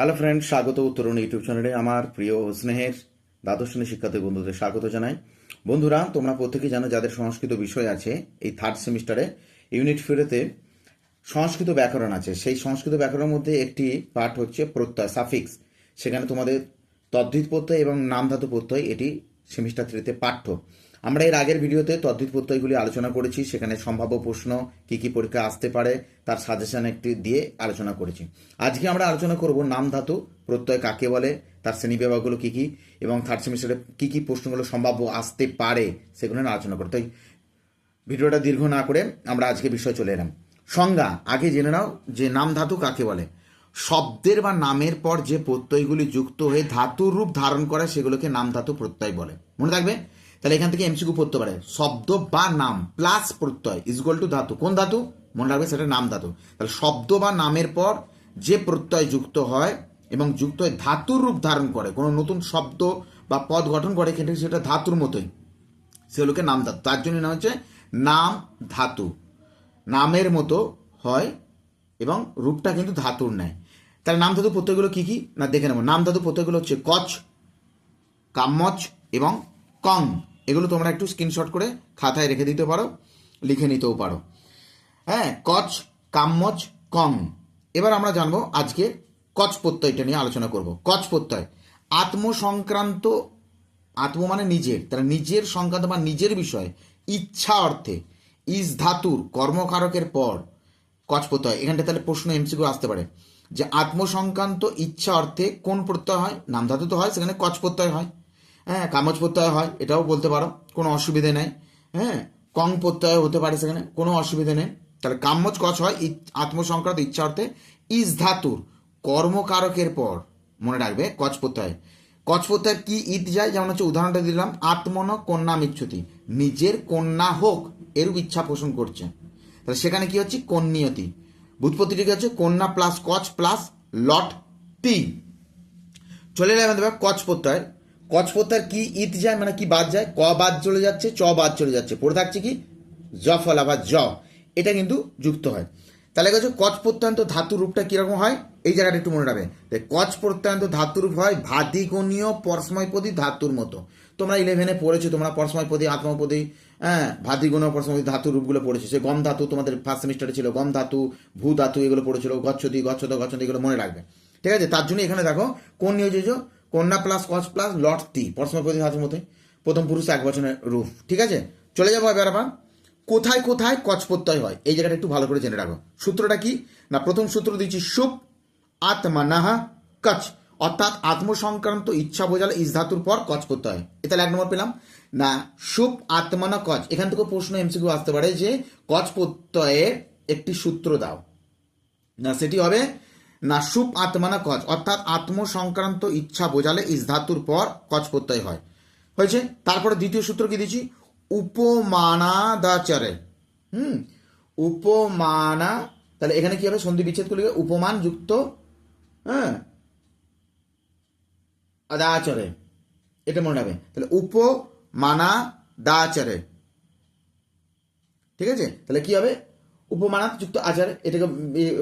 Hello friend স্বাগত উত্তরণ YouTube চ্যানেলে আমার প্রিয় স্নেহের দ্বাদশ শ্রেণি শিক্ষার্থী বন্ধুদের স্বাগত জানাই। বন্ধুরা, তোমরা প্রত্যেকেই জানো যাদের সংস্কৃত বিষয় আছে, এই থার্ড সেমিস্টারে ইউনিট ফিরেতে সংস্কৃত ব্যাকরণ আছে। সেই সংস্কৃত ব্যাকরণের মধ্যে একটি পাঠ হচ্ছে প্রত্যয় সাফিক্স সেখানে তোমাদের তদ্ধিত প্রত্যয় এবং নামধাতু প্রত্যয়, এটি সেমিস্টার থ্রিতে পাঠ্য। আমরা এর আগের ভিডিওতে তদ্ধিত প্রত্যয়গুলি আলোচনা করেছি, সেখানে সম্ভাব্য প্রশ্ন কি কি পরীক্ষা আসতে পারে তার সাজেশন একটি দিয়ে আলোচনা করেছি। আজকে আমরা আলোচনা করব নাম ধাতু, প্রত্যয় কাকে বলে, তার শ্রেণি বিভাগগুলো কি কি, এবং থার্ড সেমিস্টারে কি কি প্রশ্নগুলো সম্ভাব্য আসতে পারে, সেগুলো নিয়ে আলোচনা করতে ভিডিওটা দীর্ঘ না করে আমরা আজকে বিষয় চলে এলাম। সংজ্ঞা, আগে জেনে নাও যে নাম ধাতু কাকে বলে। শব্দের বা নামের পর যে প্রত্যয়গুলি যুক্ত হয়ে ধাতুর রূপ ধারণ করে, সেগুলোকে নাম ধাতু প্রত্যয় বলে। মনে থাকবে? তাহলে এখান থেকে এমসিকিউ পড়তে পারে। শব্দ বা নাম প্লাস প্রত্যয় ইজগল টু ধাতু। কোন ধাতু? মনে রাখবে সেটা নাম ধাতু। তাহলে শব্দ বা নামের পর যে প্রত্যয় যুক্ত হয় এবং যুক্ত হয়ে ধাতুর রূপ ধারণ করে, কোনো নতুন শব্দ বা পদ গঠন করে কিন্তু সেটা ধাতুর মতোই। সেগুলোকে নাম ধাতু। তার জন্য নাম হচ্ছে নাম ধাতু। নামের মতো হয় এবং রূপটা কিন্তু ধাতুর নেয়। তাহলে নাম ধাতু প্রত্যয়গুলো কি কি? না, দেখে নেব। নাম ধাতু প্রত্যয়গুলো হচ্ছে কচ কাম্মচ এবং কং। এগুলো তোমরা একটু স্ক্রিনশট করে খাতায় রেখে দিতে পারো, লিখে নিতেও পারো। হ্যাঁ কচ কাম্মচ, কং। এবার আমরা জানব আজকে কচ প্রত্যয়টা নিয়ে আলোচনা করব। কচ প্রত্যয়, আত্মসংক্রান্ত, আত্ম মানে নিজের। তাহলে নিজের সংক্রান্ত বা নিজের বিষয়, ইচ্ছা অর্থে, ইস ধাতুর কর্মকারকের পর কচ প্রত্যয়। এখানটা তাহলে প্রশ্ন এমসিকিউ আসতে পারে। যে আত্মসংক্রান্ত ইচ্ছা অর্থে কোন প্রত্যয় হয়? নাম ধাতু তো হয়, সেখানে কচ প্রত্যয় হয়। হ্যাঁ কামচ প্রত্যয় হয়, এটাও বলতে পারো, কোনো অসুবিধে নেই। হ্যাঁ কং প্রত্যয় হতে পারে সেখানে, কোনো অসুবিধে নেই। তাহলে কাম্মচ কচ হয় আত্মসংক্রান্ত ইচ্ছা অর্থে ইস ধাতুর, কর্মকারকের পর, মনে রাখবে, কচ প্রত্যয়। কচ প্রত্যয় কি ইত যায়? যেমন হচ্ছে উদাহরণটা দিলাম, আত্মন কন্যা মিচ্ছতি, নিজের কন্যা হোক, এরূপ ইচ্ছা পোষণ করছে। তাহলে সেখানে কি হচ্ছে? কন্যতি বুৎপত্তিটি কি হচ্ছে কন্যা প্লাস কচ প্লাস লট টি চলে এলাম দেখবে কচ প্রত্যয় কচ প্রত্যয় কি ইত যায়? মানে কি বাদ যায়? ক বাদ চলে যাচ্ছে, চ বাদ চলে যাচ্ছে। পড়ে থাকছে কি? জ ফলা বা জ। এটা কিন্তু যুক্ত হয়। তাহলে গেছে কচ প্রত্যন্ত ধাতু রূপটা কীরকম হয়? এই জায়গাটা একটু মনে রাখবে। কচ প্রত্যন্ত ধাতু রূপ হয় ভাদিগণীয় পরসময়পদী ধাতুর মতো। তোমরা ইলেভেনে পড়েছো, তোমরা পরসময়পদী আত্মপদী হ্যাঁ ভাদিগণীয় পরসময়পদী ধাতু রূপগুলো পড়েছো। সে গম ধাতু তোমাদের ফার্স্ট সেমিস্টারে ছিল, গম ধাতু, ভূ ধাতু এগুলো পড়েছিল গচ্ছতি গচ্ছত গচ্ছত এগুলো মনে রাখবে। ঠিক আছে? তার জন্য এখানে দেখো কোন নিয়োজিত, কন্যা প্লাস কচ প্লাস লট টি পরসময়পদী ধাতুর মধ্যে প্রথম পুরুষ এক বছরের রূপ। ঠিক আছে? চলে যাব এবার আবার। কোথায় কোথায় কচ প্রত্যয় হয়? এই জায়গাটা একটু ভালো করে জেনে রাখো। সূত্রটা কি? না, প্রথম সূত্র দিচ্ছি সুপ আত্মানাহা, কচ। অর্থাৎ আত্মসংক্রান্ত ইচ্ছা বোঝালে ইস ধাতুর পর কচ করতে হয় এটা এক নম্বর পেলাম। না সুপ আত্মানা, কচ। এখান থেকে প্রশ্ন এমসিকিউ আসতে পারে যে কচ প্রত্যয়ের একটি সূত্র দাও। না, সেটি হবে, না সুপ আত্মানা, কচ। অর্থাৎ আত্মসংক্রান্ত ইচ্ছা বোঝালে ইস ধাতুর পর কচ প্রত্যয় হয়। হয়েছে? তারপরে দ্বিতীয় সূত্র কি দিচ্ছি? উপমানাদাচারে। হুম? উপমানা, তাহলে এখানে কি হবে সন্ধি বিচ্ছেদ করলে উপমান যুক্ত হ্যাঁ? আদাচরে। এটা মনে রাখবে। তাহলে উপমানা দাচরে ঠিক আছে? তাহলে কি হবে? উপমানাত যুক্ত আচার, এটাকে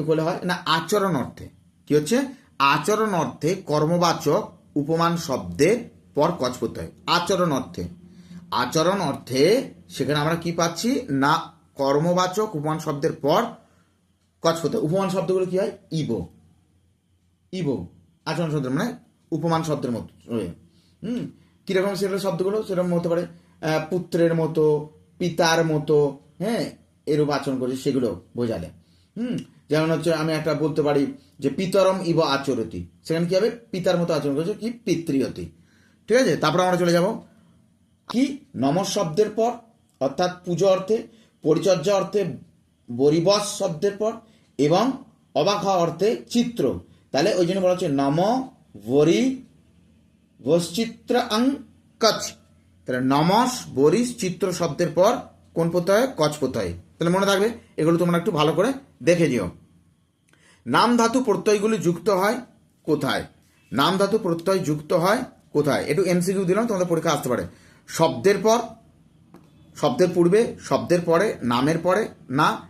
বলে হয় না, আচরণ অর্থে। কি হচ্ছে? আচরণ অর্থে কর্মবাচক, উপমান শব্দের পর কচ করতে হয়। আচরণ অর্থে। আচরণ অর্থে সেখানে আমরা কি পাচ্ছি? না, কর্মবাচক উপমান শব্দের পর কচ করতে উপমান শব্দগুলো কি হয়? ইবো। ইবো। আচরণ শব্দ মানে উপমান শব্দের মতো। হুম? কীরকম সেগুলো শব্দগুলো? সেরকম হতে পারে পুত্রের মতো, পিতার মতো হ্যাঁ? এরূপ আচরণ করছে, সেগুলো বোঝালে। হুম? যেমন হচ্ছে, আমি একটা বলতে পারি যে পিতরম ইব আচরতি। সেখানে কি হবে? পিতার মতো আচরণ করছে, কি? পিতৃয়তি। ঠিক আছে? তারপর আমরা চলে যাব। কি? নমস শব্দের পর, অর্থাৎ পুজো অর্থে, পরিচর্যা অর্থে বরিবস শব্দের পর, এবং অবাক হওয়া অর্থে চিত্র। তাহলে ওই জন্য বলা হচ্ছে নম বরি বশ্চিত্র কচ তাহলে নমস বরিশ চিত্র শব্দের পর কোন প্রত্যয় কচ প্রত্যয় তাহলে মনে থাকবে, এগুলো তোমরা একটু ভালো করে দেখে দিও নাম ধাতু প্রত্যয়গুলি যুক্ত হয় কোথায়? নাম ধাতু প্রত্যয় যুক্ত হয় কোথায়? একটু এমসিকিউ দিলাম, তোমাদের পরীক্ষা আসতে পারে। শব্দের পর, শব্দের পূর্বে, শব্দের পরে, নামের পরে, না,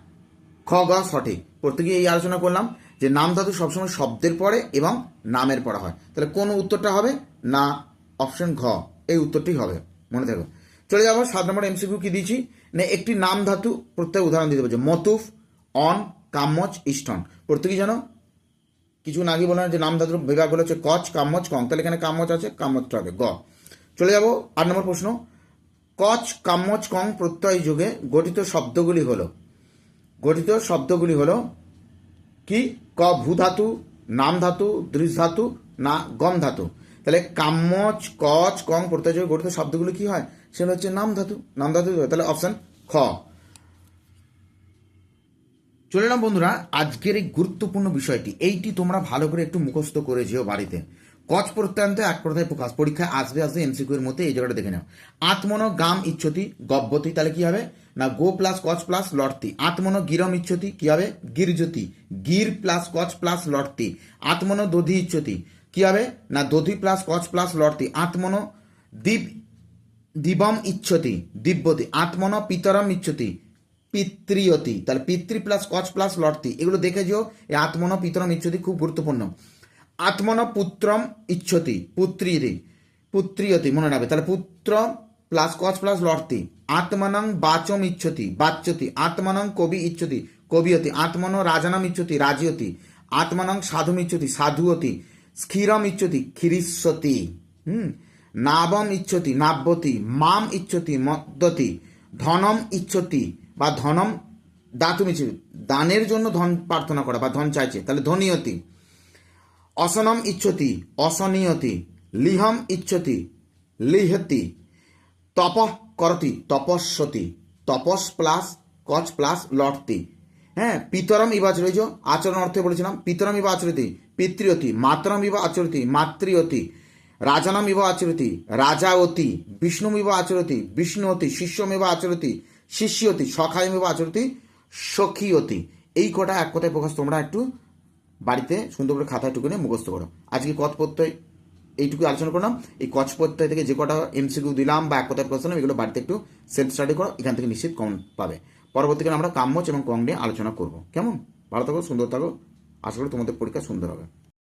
খ, গ সঠিক প্রত্যেকে এই আলোচনা করলাম যে নাম ধাতু সবসময় শব্দের পরে এবং নামের পরে হয়। তাহলে কোন উত্তরটা হবে? না অপশন ঘ, এই উত্তরটি হবে। মনে থাকো। চলে যাব, সাত নম্বর এমসিকিউ কি দিয়েছি? না, একটি নাম ধাতু প্রত্যেক উদাহরণ দিতে বলছে। মতুফ, অন, কাম্মচ, ইষ্টন। প্রত্যেকেই জানো? কিছুক্ষণ আগে বললাম যে নাম ধাতুর বিভাগগুলো হচ্ছে কচ, কাম্মচ কং তাহলে এখানে কাম্মচ আছে, কাম্মচটা হবে, গ। চলে যাব আট নম্বর প্রশ্ন। কচ কাম্মচ কং প্রত্যয় যুগে গঠিত শব্দগুলি হলো। গঠিত শব্দগুলি হল কি? ক ভূ ধাতু নাম ধাতু, দৃশ ধাতু, না, গম ধাতু। তাহলে কাম্মচ কচ, কং প্রত্যয় যুগে গঠিত শব্দগুলি কি হয়? সেগুলো হচ্ছে নাম ধাতু। নাম ধাতু তাহলে অপশন খ। চলে এলাম বন্ধুরা, আজকের এই গুরুত্বপূর্ণ বিষয়টি। এইটি তোমরা ভালো করে একটু মুখস্থ করে যেও বাড়িতে। কচ প্রত্যান্ত এক কথায় প্রকাশ। পরীক্ষায় আসবে আসবে এমসিকিউ এর মধ্যে এই জায়গাটা দেখে নাও। আত্মন গাম ইচ্ছতি গব্যতি তাহলে কি হবে? না, গো প্লাস কচ প্লাস লর্তি আত্মন গিরম ইচ্ছতি কি হবে? গিরজ্যোতি। গির প্লাস কচ প্লাস লর্তি আত্মন দধি ইচ্ছতি কি হবে? না, দধি প্লাস কচ প্লাস লর্তি আত্মন দীপ, দিবম ইচ্ছতি, দিব্যতি। আত্মন পিতরম ইচ্ছতি, পিতৃয়তি। তাহলে পিতৃ প্লাস কচ প্লাস লর্তি এগুলো দেখে যেও, এই আত্মন পিতরম ইচ্ছতি খুব গুরুত্বপূর্ণ। আত্মন পুত্রম ইচ্ছতি, পুত্রীরি, পুত্রিয়তি, মনে রাখবে। তাহলে পুত্র প্লাস কচ প্লাস লর্তি আত্মনং বাচম ইচ্ছতি, বাচ্যতি। আত্মনং কবি ইচ্ছতি, কবিয়তি। আত্মন রাজানম ইচ্ছতি, রাজিয়তি। আত্মনং সাধুম ইচ্ছতি, সাধুয়তি। স্থিরম ইচ্ছতি খিরিষ্যতি হুম? নাবম ইচ্ছতি, নাব্যতি। মাম ইচ্ছতি, মদ্যতি। ধনম ইচ্ছতি বা ধনম দাতুম ইচ্ছতি। দানের জন্য ধন প্রার্থনা করা বা ধন চাইছে। তাহলে ধনিয়তি। অসনম ইচ্ছতি, অসনীয়তি, লিহম ইচ্ছতি, লিহতি, তপঃ করতি, তপস্বতি, তপস প্লাস কচ প্লাস লটতি। হ্যাঁ পিতরম ইবা আচরিত, আচরণ অর্থে বলেছিলাম, পিতরম ইবা আচরিতি, পিতৃয়তি, মাতরম ইবা আচরিতি, মাতৃয়তি, রাজানম ইবা আচরিতি রাজাওতি বিষ্ণুম ইবা আচরতি, বিষ্ণুয়তি শিষ্যমেব আচরতি শিষ্যতি সখায়মেব আচরতি, সখীয়তি। এই কটা এক কথায় প্রকাশ, তোমরা একটু বাড়িতে সুন্দর করে খাতায় খাতা নিয়ে মুখস্থ করো। আজকে কত প্রত্যয়, এইটুকু আলোচনা করলাম। এই কচ প্রত্যয় থেকে যে কটা এমসিকিউ দিলাম বা এক কথায় প্রশ্ন এগুলো বাড়িতে একটু সেলফ স্টাডি করো, এখান থেকে নিশ্চিত কম পাবে। পরবর্তীকালে আমরা কাম্যচ এবং কং নিয়ে আলোচনা করব। কেমন? ভালো থাকো, সুন্দর থাকো। আশা করি তোমাদের পরীক্ষা সুন্দর হবে।